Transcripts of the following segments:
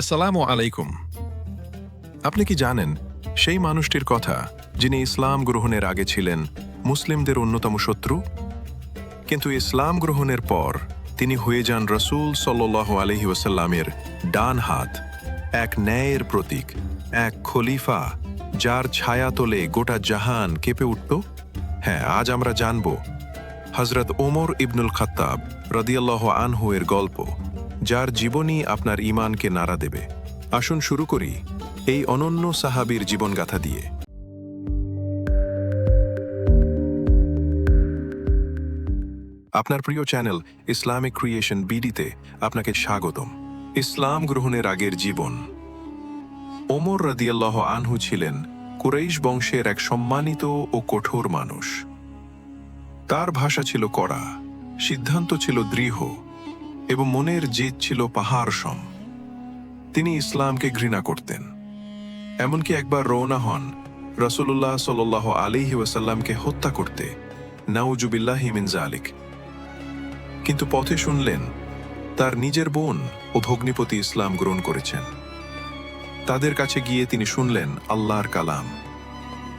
আসসালামু আলাইকুম। আপনি কি জানেন, সেই মানুষটির কথা যিনি ইসলাম গ্রহণের আগে ছিলেন মুসলিমদের অন্যতম শত্রু? কিন্তু ইসলাম গ্রহণের পর তিনি হয়ে যান রসুল সাল্লাহ আলহি ওসাল্লামের ডান হাত, এক ন্যায়ের প্রতীক, এক খলিফা যার ছায়া তোলে গোটা জাহান কেঁপে উঠত। হ্যাঁ আজ আমরা জানব হজরত ওমর ইবনুল খাত্তাব রদিয়াল্লাহ আনহু এর গল্প। যার জীবনী আপনার ইমানকে নাড়া দেবে। আসুন শুরু করি এই অনন্য সাহাবীর জীবনগাথা দিয়ে। আপনার প্রিয় চ্যানেল ইসলামিক ক্রিয়েশন বিডিতে আপনাকে স্বাগতম। ইসলাম গ্রহণের আগের জীবন। ওমর রদিয়াল্লাহ আনহু ছিলেন কুরাইশ বংশের এক সম্মানিত ও কঠোর মানুষ। তার ভাষা ছিল কড়া, সিদ্ধান্ত ছিল দৃঢ় এবং মনের জিত ছিল পাহাড় সম। তিনি ইসলামকে ঘৃণা করতেন। এমনকি একবার রওনা হন রসুল্লাহ সাল্লাহ আলী ওয়াসাল্লামকে হত্যা করতে। নাউজুবিল্লাহ হিমিনজা আলিক কিন্তু পথে শুনলেন, তার নিজের বোন ও ভগ্নিপতি ইসলাম গ্রহণ করেছেন। তাদের কাছে গিয়ে তিনি শুনলেন আল্লাহর কালাম।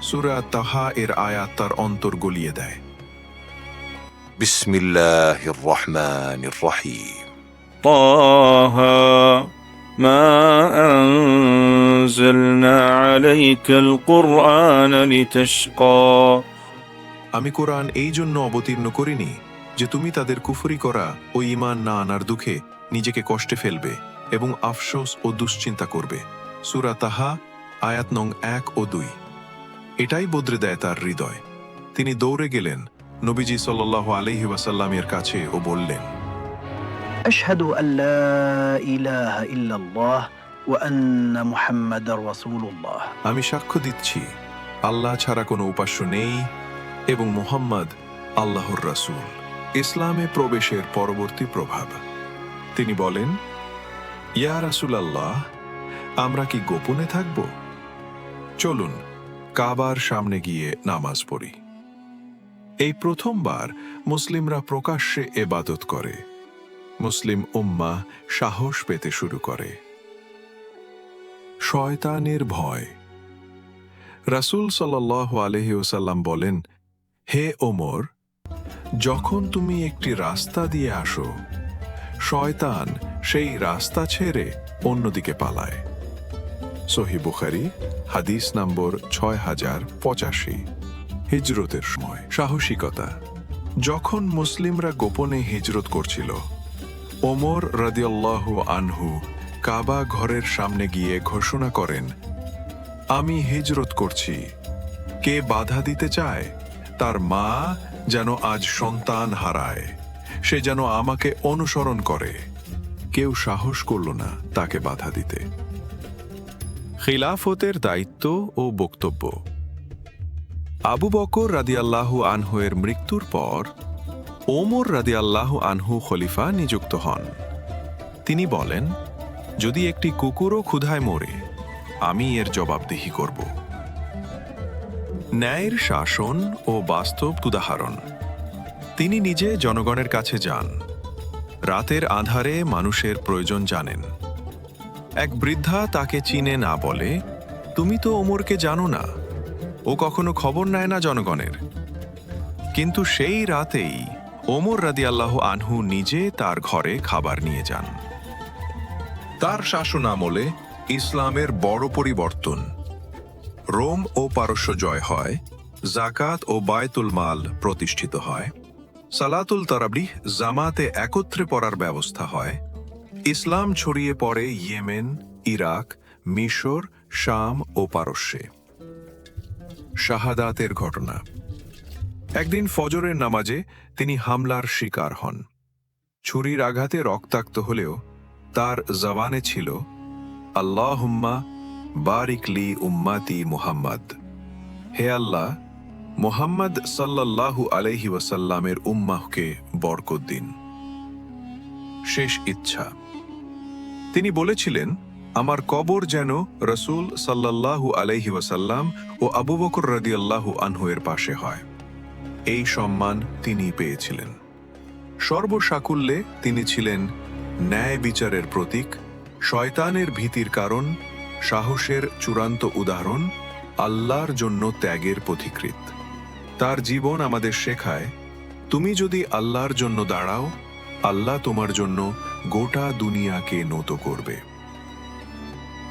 সুরা তাহা এর আয়াত তার অন্তর গলিয়ে দেয়। বিসমিল্লাহ রহমান রহিম। طه ما أنزلنا عليك القرآن لتشقى আমি কোরআন এই জন্য অবতীর্ণ করিনি যে তুমি তাদের কুফরি করা ও ঈমান না আনার দুঃখে নিজেকে কষ্টে ফেলবে এবং আফসোস ও দুশ্চিন্তা করবে সুরা তাহা আয়াত নং এক ও দুই এটাই বদলে দেয় তার হৃদয় তিনি দৌড়ে গেলেন নবীজি সাল্লাহ আলহি ওয়াসাল্লামের কাছে ও বললেন أشهد أن لا إله إلا الله وأن محمد رسول الله আমি সাক্ষ্য দিচ্ছি আল্লাহ ছাড়া কোনো উপাস্য নেই এবং মুহাম্মদ আল্লাহর রাসূল ইসলামে প্রবেশের পরবর্তী প্রভাব তিনি বলেন ইয়া রাসূল আল্লাহ আমরা কি গোপনে থাকব চলুন কাবার সামনে গিয়ে নামাজ পড়ি এই প্রথমবার মুসলিমরা প্রকাশ্যে এবাদত করে মুসলিম উম্মা সাহস পেতে শুরু করে। শয়তানের ভয়। রাসূল সাল্লাহ আলহি ওসাল্লাম বলেন, হে ওমর, যখন তুমি একটি রাস্তা দিয়ে আসো, শয়তান সেই রাস্তা ছেড়ে অন্যদিকে পালায়। সহি বুখারি, হাদিস নম্বর ছয় হাজার পঁচাশি, হিজরতের সময়। সাহসিকতা। যখন মুসলিমরা গোপনে হিজরত করছিল ওমর রাদিয়াল্লাহু আনহু কাবা ঘরের সামনে গিয়ে ঘোষণা করেন, আমি হিজরত করছি। কে বাধা দিতে চায়? তার মা যেন আজ সন্তান হারায়। সে যেন আমাকে অনুসরণ করে। কেউ সাহস করল না তাকে বাধা দিতে। খিলাফতের দায়িত্ব ও বক্তব্য। আবু বকর রাদিয়াল্লাহু আনহুয়ের মৃত্যুর পর ওমর রাদিয়াল্লাহু আনহু খলিফা নিযুক্ত হন। তিনি বলেন, যদি একটি কুকুরও ক্ষুধায় মরে, আমি এর জবাবদিহি করব। ন্যায়ের শাসন ও বাস্তব উদাহরণ। তিনি নিজে জনগণের কাছে যান। রাতের আধারে মানুষের প্রয়োজন জানেন। এক বৃদ্ধা তাকে চিনে না বলে, তুমি তো ওমরকে জানো না। ও কখনো খবর নেয় না জনগণের। কিন্তু সেই রাতেই ওমর রাদিয়াল্লাহ আনহু নিজে তার ঘরে খাবার নিয়ে যান। তার শাসন আমলে ইসলামের বড় পরিবর্তন। রোম ও পারস্য জয় হয় জাকাত ও বায়তুল মাল প্রতিষ্ঠিত হয়। সালাতুল তারাবি জামাতে একত্রে পড়ার ব্যবস্থা হয়। ইসলাম ছড়িয়ে পড়ে ইয়েমেন, ইরাক, মিশর, শাম ও পারস্যে। শাহাদাতের ঘটনা। একদিন ফজরের নামাজে তিনি হামলার শিকার হন। ছুরির আঘাতে রক্তাক্ত হলেও তার জবানে ছিল, আল্লাহুম্মা বারিকলি উম্মাতি মুহাম্মদ। হে আল্লাহ, মুহাম্মদ সাল্লাল্লাহু আলাইহি ওয়াসাল্লামের উম্মাহকে বরকত দিন। শেষ ইচ্ছা। তিনি বলেছিলেন, আমার কবর যেন রসুল সাল্লাল্লাহু আলাইহি ওয়াসাল্লাম ও আবু বকর রাদিয়াল্লাহু আনহুয়ের পাশে হয়। এই সম্মান তিনি পেয়েছিলেন। সর্বসাকুল্যে তিনি ছিলেন ন্যায় বিচারের প্রতীক, শয়তানের ভীতির কারণ, সাহসের চূড়ান্ত উদাহরণ, আল্লাহর জন্য ত্যাগের পথিকৃত তার জীবন আমাদের শেখায়, তুমি যদি আল্লাহর জন্য দাঁড়াও, আল্লাহ তোমার জন্য গোটা দুনিয়াকে নত করবে।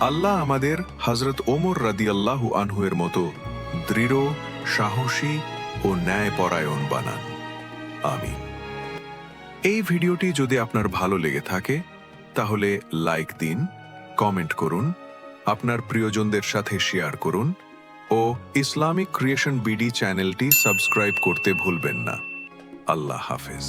আল্লাহ আমাদের হজরত ওমর রাদিয়াল্লাহু আনহুয়ের মতো দৃঢ়, সাহসী ও ন্যায় পরায়ণ বানান। আমি এই ভিডিওটি যদি আপনার ভালো লেগে থাকে, তাহলে লাইক দিন, কমেন্ট করুন, আপনার প্রিয়জনদের সাথে শেয়ার করুন ও ইসলামিক ক্রিয়েশন বিডি চ্যানেলটি সাবস্ক্রাইব করতে ভুলবেন না। আল্লাহ হাফেজ।